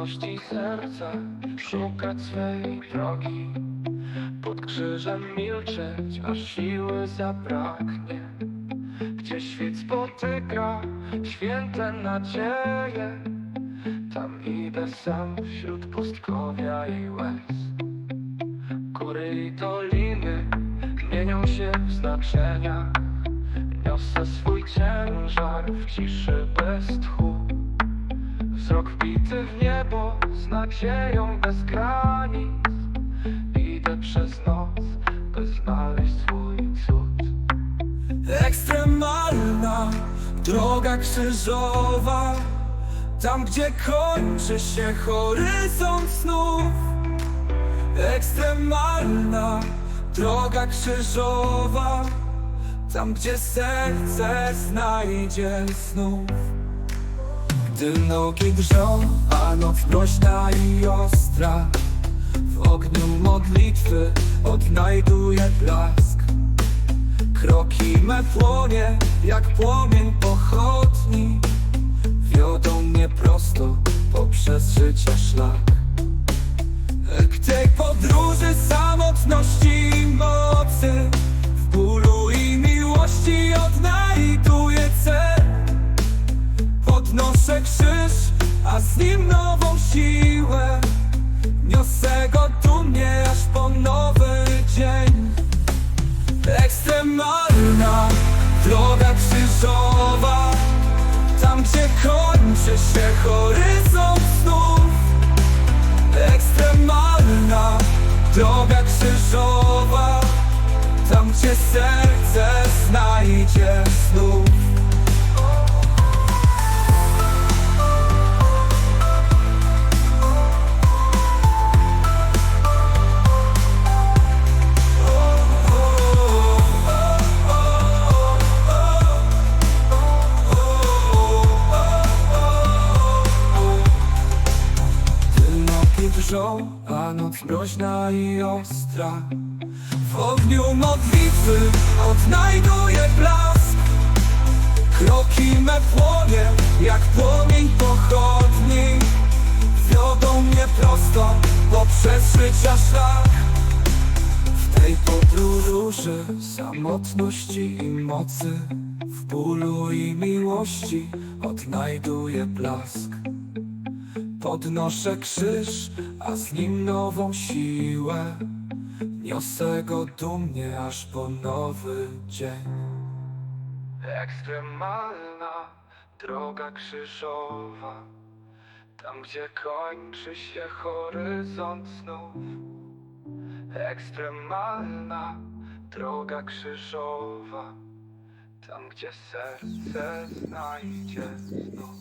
miłości serca Szukać swej drogi. Pod krzyżem milczeć, aż siły zabraknie. Gdzie świt spotyka święte nadzieje Tam idę sam wśród pustkowia i łez. Góry i doliny mienią się w znaczeniach Niosę swój ciężar w ciszy bez tchu z nadzieją bez granic. Idę przez noc, by znaleźć swój cud. Ekstremalna droga krzyżowa. Tam gdzie kończy się horyzont snów. Ekstremalna droga krzyżowa. Tam gdzie serce znajdzie znów Gdy nogi drżą, a noc mroźna i ostra. W ogniu modlitwy odnajduję blask. Kroki me płonie, jak płomień pochodni nim nową siłę. Niosę go dumnie aż po nowy dzień. Ekstremalna droga krzyżowa. Tam gdzie kończy się horyzont snów Ekstremalna droga krzyżowa. Tam gdzie serce znajdzie znów drżą, a noc mroźna i ostra. W ogniu modlitwy odnajduję blask. Kroki me płonie, jak płomień pochodni. Wiodą mnie prosto poprzez życia szlak. W tej podróży samotności i mocy W bólu i miłości odnajduję blask Podnoszę krzyż, a z nim nową siłę. Niosę go dumnie aż po nowy dzień. Ekstremalna droga krzyżowa. Tam gdzie kończy się horyzont snów Ekstremalna droga krzyżowa. Tam gdzie serce znajdzie znów